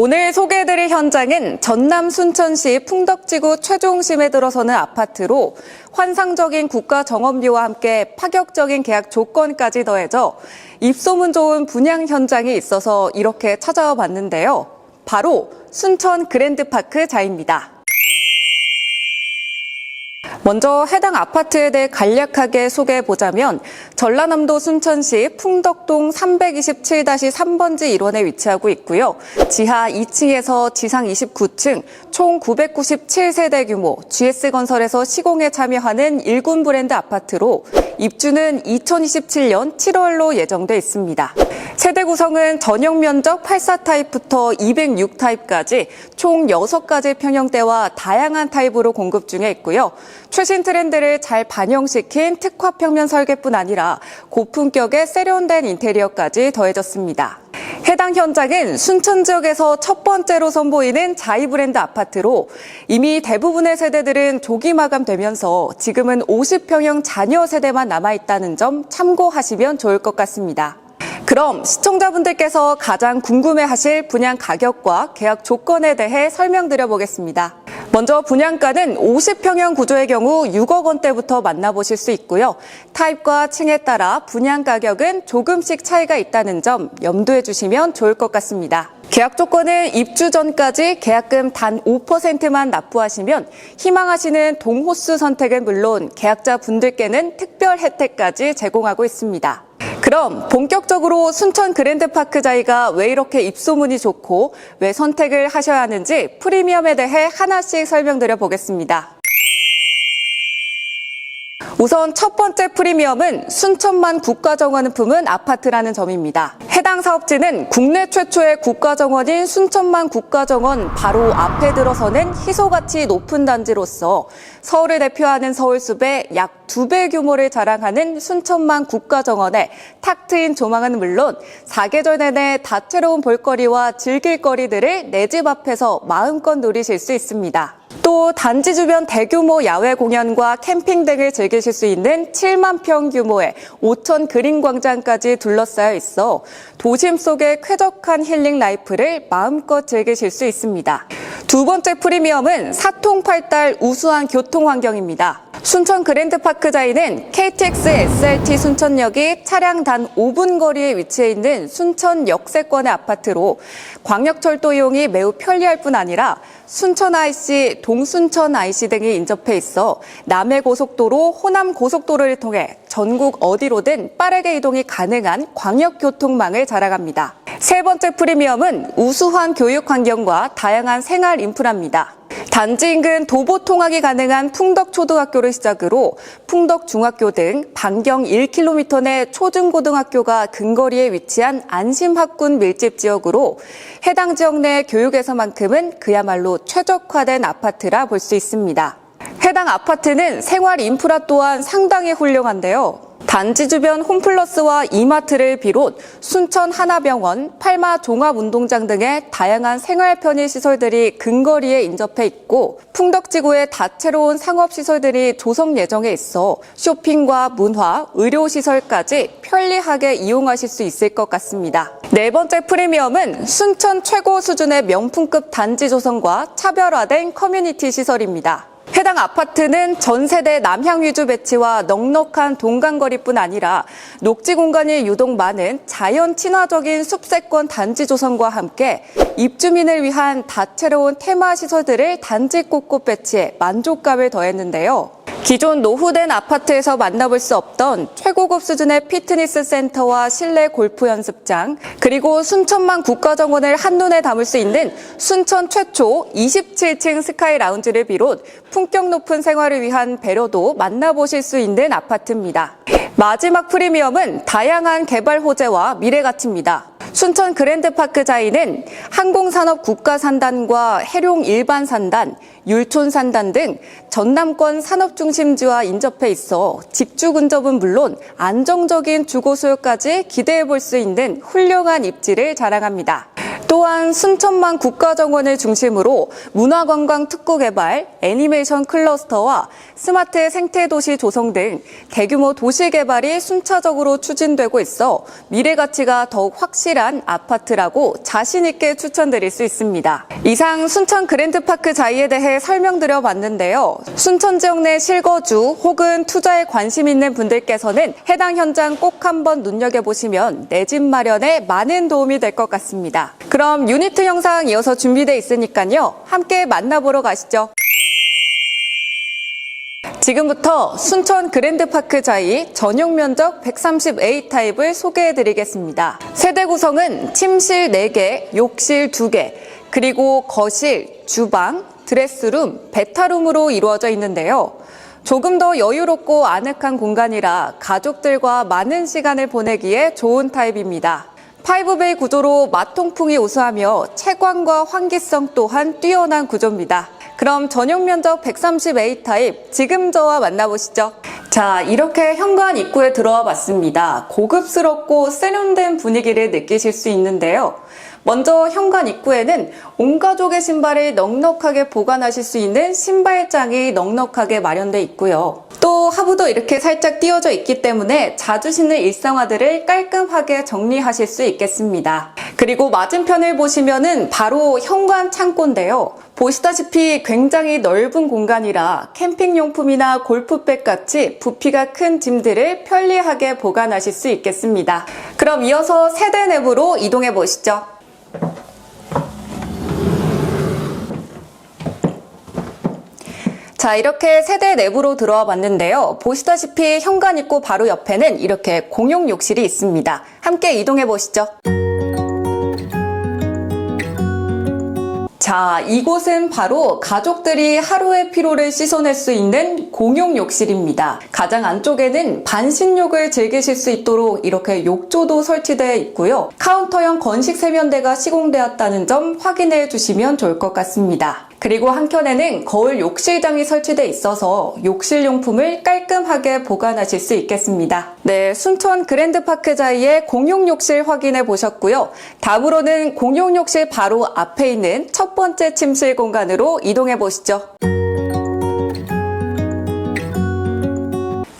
오늘 소개해드릴 현장은 전남 순천시 풍덕지구 최종심에 들어서는 아파트로 환상적인 국가 정원뷰와 함께 파격적인 계약 조건까지 더해져 입소문 좋은 분양 현장이 있어서 이렇게 찾아와 봤는데요. 바로 순천 그랜드파크 자입니다. 먼저 해당 아파트에 대해 간략하게 소개해 보자면 전라남도 순천시 풍덕동 327-3번지 1원에 위치하고 있고요. 지하 2층에서 지상 29층 총 997세대 규모 GS건설에서 시공에 참여하는 일군 브랜드 아파트로 입주는 2027년 7월로 예정돼 있습니다. 세대 구성은 전용 면적 84타입부터 206타입까지 총 6가지 평형대와 다양한 타입으로 공급 중에 있고요. 최신 트렌드를 잘 반영시킨 특화 평면 설계뿐 아니라 고품격의 세련된 인테리어까지 더해졌습니다. 해당 현장은 순천 지역에서 첫 번째로 선보이는 자이 브랜드 아파트로 이미 대부분의 세대들은 조기 마감되면서 지금은 50평형 자녀 세대만 남아있다는 점 참고하시면 좋을 것 같습니다. 그럼 시청자분들께서 가장 궁금해하실 분양 가격과 계약 조건에 대해 설명드려 보겠습니다. 먼저 분양가는 50평형 구조의 경우 6억 원대부터 만나보실 수 있고요. 타입과 층에 따라 분양 가격은 조금씩 차이가 있다는 점 염두해 주시면 좋을 것 같습니다. 계약 조건은 입주 전까지 계약금 단 5%만 납부하시면 희망하시는 동호수 선택은 물론 계약자 분들께는 특별 혜택까지 제공하고 있습니다. 그럼 본격적으로 순천 그랜드파크 자이가 왜 이렇게 입소문이 좋고 왜 선택을 하셔야 하는지 프리미엄에 대해 하나씩 설명드려 보겠습니다. 우선 첫 번째 프리미엄은 순천만 국가정원을 품은 아파트라는 점입니다. 해당 사업지는 국내 최초의 국가정원인 순천만 국가정원 바로 앞에 들어서는 희소가치 높은 단지로서 서울을 대표하는 서울숲의 약 두 배 규모를 자랑하는 순천만 국가정원에 탁 트인 조망은 물론 사계절 내내 다채로운 볼거리와 즐길거리들을 내 집 앞에서 마음껏 누리실 수 있습니다. 또 단지 주변 대규모 야외 공연과 캠핑 등을 즐기실 수 있는 7만 평 규모의 5천 그린 광장까지 둘러싸여 있어 도심 속의 쾌적한 힐링 라이프를 마음껏 즐기실 수 있습니다. 두 번째 프리미엄은 사통팔달 우수한 교통 환경입니다. 순천 그랜드파크자이는 KTX SRT 순천역이 차량 단 5분 거리에 위치해 있는 순천 역세권의 아파트로 광역철도 이용이 매우 편리할 뿐 아니라 순천 IC, 동순천 IC 등이 인접해 있어 남해 고속도로, 호남 고속도로를 통해 전국 어디로든 빠르게 이동이 가능한 광역교통망을 자랑합니다. 세 번째 프리미엄은 우수한 교육 환경과 다양한 생활 인프라입니다. 단지 인근 도보 통학이 가능한 풍덕초등학교를 시작으로 풍덕중학교 등 반경 1km 내 초중고등학교가 근거리에 위치한 안심학군 밀집 지역으로 해당 지역 내 교육에서만큼은 그야말로 최적화된 아파트라 볼 수 있습니다. 해당 아파트는 생활 인프라 또한 상당히 훌륭한데요. 단지 주변 홈플러스와 이마트를 비롯 순천 하나병원, 팔마 종합운동장 등의 다양한 생활 편의 시설들이 근거리에 인접해 있고 풍덕지구의 다채로운 상업 시설들이 조성 예정에 있어 쇼핑과 문화, 의료 시설까지 편리하게 이용하실 수 있을 것 같습니다. 네 번째 프리미엄은 순천 최고 수준의 명품급 단지 조성과 차별화된 커뮤니티 시설입니다. 해당 아파트는 전 세대 남향 위주 배치와 넉넉한 동간거리뿐 아니라 녹지 공간이 유독 많은 자연 친화적인 숲세권 단지 조성과 함께 입주민을 위한 다채로운 테마 시설들을 단지 곳곳 배치해 만족감을 더했는데요. 기존 노후된 아파트에서 만나볼 수 없던 최고급 수준의 피트니스 센터와 실내 골프 연습장, 그리고 순천만 국가정원을 한눈에 담을 수 있는 순천 최초 27층 스카이 라운지를 비롯 품격 높은 생활을 위한 배려도 만나보실 수 있는 아파트입니다. 마지막 프리미엄은 다양한 개발 호재와 미래 가치입니다. 순천 그랜드파크 자이는 항공산업 국가산단과 해룡 일반산단, 율촌산단 등 전남권 산업중심지와 인접해 있어 집주 근접은 물론 안정적인 주거 수요까지 기대해 볼 수 있는 훌륭한 입지를 자랑합니다. 또한 순천만 국가정원을 중심으로 문화관광 특구 개발, 애니메이션 클러스터와 스마트 생태도시 조성 등 대규모 도시 개발이 순차적으로 추진되고 있어 미래 가치가 더욱 확실한 아파트라고 자신 있게 추천드릴 수 있습니다. 이상 순천 그랜드파크 자이에 대해 설명드려 봤는데요. 순천 지역 내 실거주 혹은 투자에 관심 있는 분들께서는 해당 현장 꼭 한번 눈여겨보시면 내 집 마련에 많은 도움이 될 것 같습니다. 그럼 유니트 영상 이어서 준비돼 있으니까요. 함께 만나보러 가시죠. 지금부터 순천 그랜드파크 자이 전용 면적 130A 타입을 소개해 드리겠습니다. 세대 구성은 침실 4개, 욕실 2개, 그리고 거실, 주방, 드레스룸, 베타룸으로 이루어져 있는데요. 조금 더 여유롭고 아늑한 공간이라 가족들과 많은 시간을 보내기에 좋은 타입입니다. 5베이 구조로 마통풍이 우수하며 채광과 환기성 또한 뛰어난 구조입니다. 그럼 전용 면적 130A 타입 지금 저와 만나보시죠. 자, 이렇게 현관 입구에 들어와 봤습니다. 고급스럽고 세련된 분위기를 느끼실 수 있는데요. 먼저 현관 입구에는 온 가족의 신발을 넉넉하게 보관하실 수 있는 신발장이 넉넉하게 마련돼 있고요. 또 하부도 이렇게 살짝 띄워져 있기 때문에 자주 신는 일상화들을 깔끔하게 정리하실 수 있겠습니다. 그리고 맞은편을 보시면은 바로 현관 창고인데요. 보시다시피 굉장히 넓은 공간이라 캠핑용품이나 골프백 같이 부피가 큰 짐들을 편리하게 보관하실 수 있겠습니다. 그럼 이어서 세대 내부로 이동해 보시죠. 자, 이렇게 세대 내부로 들어와 봤는데요. 보시다시피 현관 있고 바로 옆에는 이렇게 공용 욕실이 있습니다. 함께 이동해 보시죠. 자, 이곳은 바로 가족들이 하루의 피로를 씻어낼 수 있는 공용 욕실입니다. 가장 안쪽에는 반신욕을 즐기실 수 있도록 이렇게 욕조도 설치되어 있고요. 카운터형 건식 세면대가 시공되었다는 점 확인해 주시면 좋을 것 같습니다. 그리고 한켠에는 거울 욕실장이 설치돼 있어서 욕실 용품을 깔끔하게 보관하실 수 있겠습니다. 네, 순천 그랜드파크 자이의 공용 욕실 확인해 보셨고요. 다음으로는 공용 욕실 바로 앞에 있는 첫 번째 침실 공간으로 이동해 보시죠.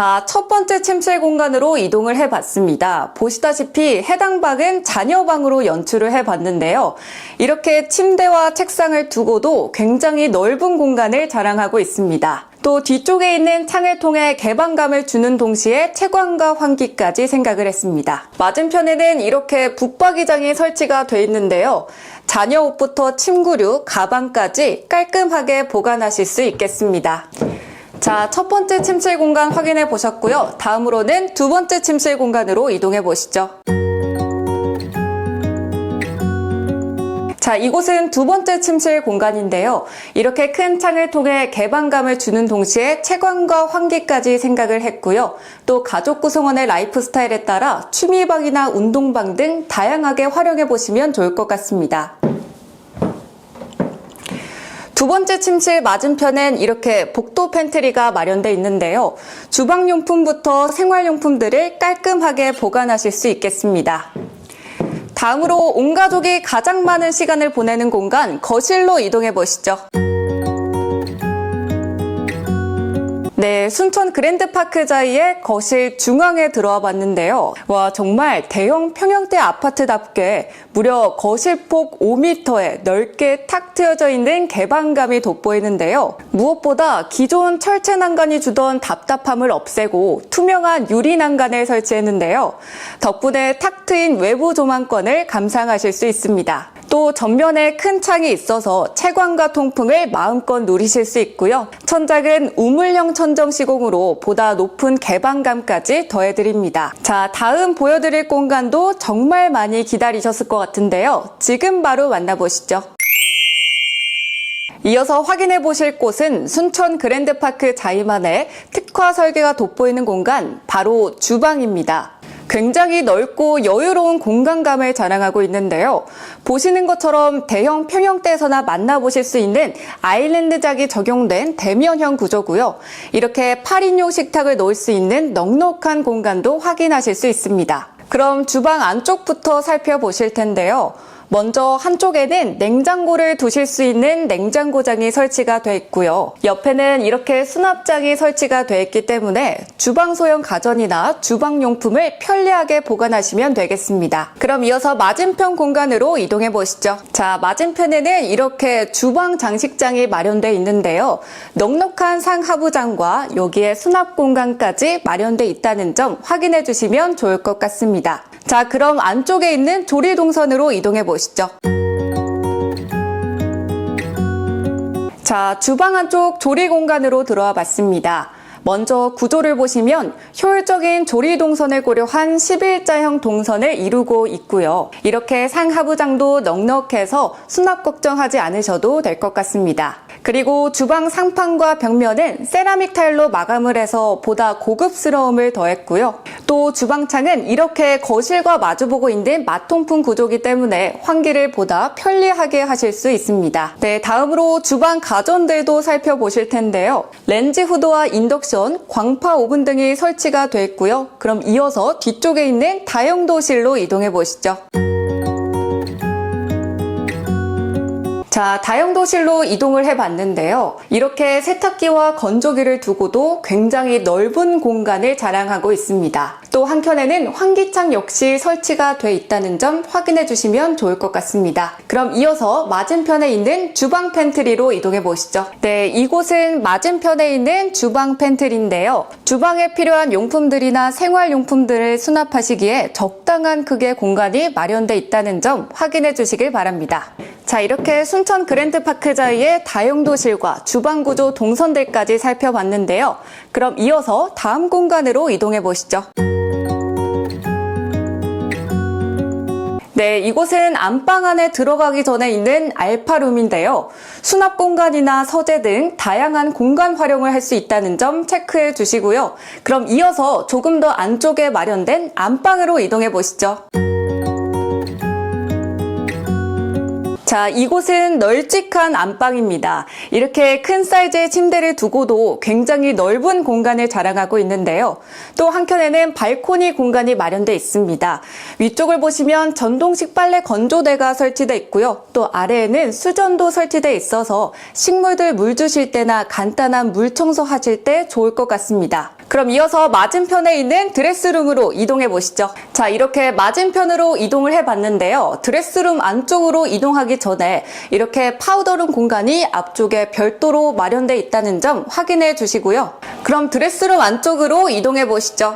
자, 첫 번째 침실 공간으로 이동을 해봤습니다. 보시다시피 해당 방은 자녀 방으로 연출을 해봤는데요. 이렇게 침대와 책상을 두고도 굉장히 넓은 공간을 자랑하고 있습니다. 또 뒤쪽에 있는 창을 통해 개방감을 주는 동시에 채광과 환기까지 생각을 했습니다. 맞은편에는 이렇게 붙박이장이 설치가 돼 있는데요. 자녀 옷부터 침구류, 가방까지 깔끔하게 보관하실 수 있겠습니다. 자, 첫 번째 침실 공간 확인해 보셨고요. 다음으로는 두 번째 침실 공간으로 이동해 보시죠. 자, 이곳은 두 번째 침실 공간인데요. 이렇게 큰 창을 통해 개방감을 주는 동시에 채광과 환기까지 생각을 했고요. 또 가족 구성원의 라이프 스타일에 따라 취미방이나 운동방 등 다양하게 활용해 보시면 좋을 것 같습니다. 두 번째 침실 맞은편엔 이렇게 복도 팬트리가 마련되어 있는데요. 주방용품부터 생활용품들을 깔끔하게 보관하실 수 있겠습니다. 다음으로 온 가족이 가장 많은 시간을 보내는 공간 거실로 이동해 보시죠. 네, 순천 그랜드파크 자이의 거실 중앙에 들어와 봤는데요. 와, 정말 대형 평형대 아파트답게 무려 거실폭 5m에 넓게 탁 트여져 있는 개방감이 돋보이는데요. 무엇보다 기존 철제 난간이 주던 답답함을 없애고 투명한 유리 난간을 설치했는데요. 덕분에 탁 트인 외부 조망권을 감상하실 수 있습니다. 또 전면에 큰 창이 있어서 채광과 통풍을 마음껏 누리실 수 있고요. 천장은 우물형 천정 시공으로 보다 높은 개방감까지 더해드립니다. 자, 다음 보여드릴 공간도 정말 많이 기다리셨을 것 같은데요. 지금 바로 만나보시죠. 이어서 확인해 보실 곳은 순천 그랜드파크 자이만의 특화 설계가 돋보이는 공간, 바로 주방입니다. 굉장히 넓고 여유로운 공간감을 자랑하고 있는데요. 보시는 것처럼 대형 평형대에서나 만나보실 수 있는 아일랜드작이 적용된 대면형 구조고요. 이렇게 8인용 식탁을 놓을 수 있는 넉넉한 공간도 확인하실 수 있습니다. 그럼 주방 안쪽부터 살펴보실 텐데요. 먼저 한쪽에는 냉장고를 두실 수 있는 냉장고장이 설치가 돼 있고요. 옆에는 이렇게 수납장이 설치가 돼 있기 때문에 주방 소형 가전이나 주방 용품을 편리하게 보관하시면 되겠습니다. 그럼 이어서 맞은편 공간으로 이동해 보시죠. 자, 맞은편에는 이렇게 주방 장식장이 마련돼 있는데요. 넉넉한 상하부장과 여기에 수납 공간까지 마련돼 있다는 점 확인해 주시면 좋을 것 같습니다. 자, 그럼 안쪽에 있는 조리 동선으로 이동해 보시죠. 자, 주방 안쪽 조리 공간으로 들어와 봤습니다. 먼저 구조를 보시면 효율적인 조리 동선을 고려한 11자형 동선을 이루고 있고요. 이렇게 상하부장도 넉넉해서 수납 걱정하지 않으셔도 될 것 같습니다. 그리고 주방 상판과 벽면은 세라믹 타일로 마감을 해서 보다 고급스러움을 더했고요. 또 주방창은 이렇게 거실과 마주보고 있는 마통풍 구조기 때문에 환기를 보다 편리하게 하실 수 있습니다. 네, 다음으로 주방 가전들도 살펴보실 텐데요. 렌즈 후드와 인덕션, 광파 오븐 등이 설치가 돼 있고요. 그럼 이어서 뒤쪽에 있는 다용도실로 이동해 보시죠. 자, 다용도실로 이동을 해봤는데요. 이렇게 세탁기와 건조기를 두고도 굉장히 넓은 공간을 자랑하고 있습니다. 또 한켠에는 환기창 역시 설치가 돼 있다는 점 확인해 주시면 좋을 것 같습니다. 그럼 이어서 맞은편에 있는 주방 팬트리로 이동해 보시죠. 네, 이곳은 맞은편에 있는 주방 팬트리인데요. 주방에 필요한 용품들이나 생활용품들을 수납하시기에 적당한 크기의 공간이 마련돼 있다는 점 확인해 주시길 바랍니다. 자, 이렇게 순천 그랜드파크자이의 다용도실과 주방구조 동선들까지 살펴봤는데요. 그럼 이어서 다음 공간으로 이동해 보시죠. 네, 이곳은 안방 안에 들어가기 전에 있는 알파룸인데요. 수납 공간이나 서재 등 다양한 공간 활용을 할 수 있다는 점 체크해 주시고요. 그럼 이어서 조금 더 안쪽에 마련된 안방으로 이동해 보시죠. 자, 이곳은 널찍한 안방입니다. 이렇게 큰 사이즈의 침대를 두고도 굉장히 넓은 공간을 자랑하고 있는데요. 또 한켠에는 발코니 공간이 마련되어 있습니다. 위쪽을 보시면 전동식 빨래 건조대가 설치되어 있고요. 또 아래에는 수전도 설치되어 있어서 식물들 물 주실 때나 간단한 물 청소하실 때 좋을 것 같습니다. 그럼 이어서 맞은편에 있는 드레스룸으로 이동해 보시죠. 자, 이렇게 맞은편으로 이동을 해 봤는데요. 드레스룸 안쪽으로 이동하기 전에 이렇게 파우더룸 공간이 앞쪽에 별도로 마련되어 있다는 점 확인해 주시고요. 그럼 드레스룸 안쪽으로 이동해 보시죠.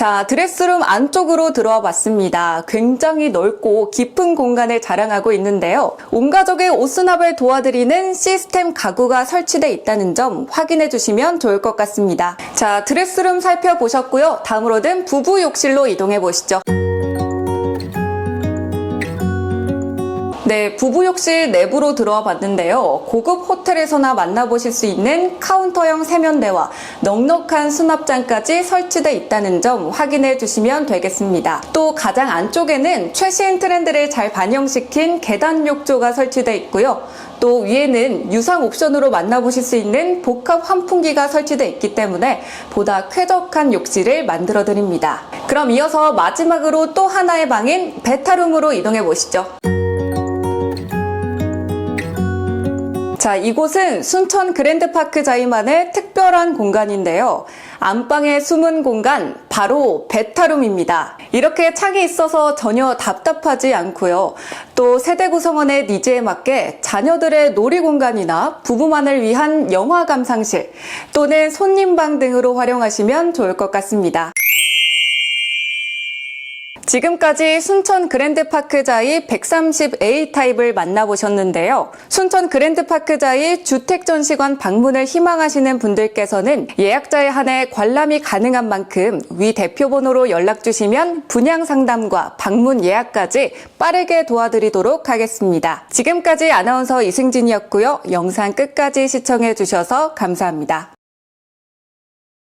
자, 드레스룸 안쪽으로 들어와 봤습니다. 굉장히 넓고 깊은 공간을 자랑하고 있는데요. 온 가족의 옷 수납을 도와드리는 시스템 가구가 설치되어 있다는 점 확인해 주시면 좋을 것 같습니다. 자, 드레스룸 살펴보셨고요. 다음으로는 부부 욕실로 이동해 보시죠. 네, 부부 욕실 내부로 들어와 봤는데요. 고급 호텔에서나 만나보실 수 있는 카운터형 세면대와 넉넉한 수납장까지 설치되어 있다는 점 확인해 주시면 되겠습니다. 또 가장 안쪽에는 최신 트렌드를 잘 반영시킨 계단 욕조가 설치되어 있고요. 또 위에는 유상 옵션으로 만나보실 수 있는 복합 환풍기가 설치되어 있기 때문에 보다 쾌적한 욕실을 만들어 드립니다. 그럼 이어서 마지막으로 또 하나의 방인 베타룸으로 이동해 보시죠. 자, 이곳은 순천 그랜드파크 자이만의 특별한 공간인데요. 안방의 숨은 공간, 바로 베타룸입니다. 이렇게 창이 있어서 전혀 답답하지 않고요. 또 세대 구성원의 니즈에 맞게 자녀들의 놀이 공간이나 부부만을 위한 영화 감상실 또는 손님방 등으로 활용하시면 좋을 것 같습니다. 지금까지 순천 그랜드파크자이 130A 타입을 만나보셨는데요. 순천 그랜드파크자이 주택전시관 방문을 희망하시는 분들께서는 예약자에 한해 관람이 가능한 만큼 위 대표번호로 연락주시면 분양 상담과 방문 예약까지 빠르게 도와드리도록 하겠습니다. 지금까지 아나운서 이승진이었고요. 영상 끝까지 시청해주셔서 감사합니다.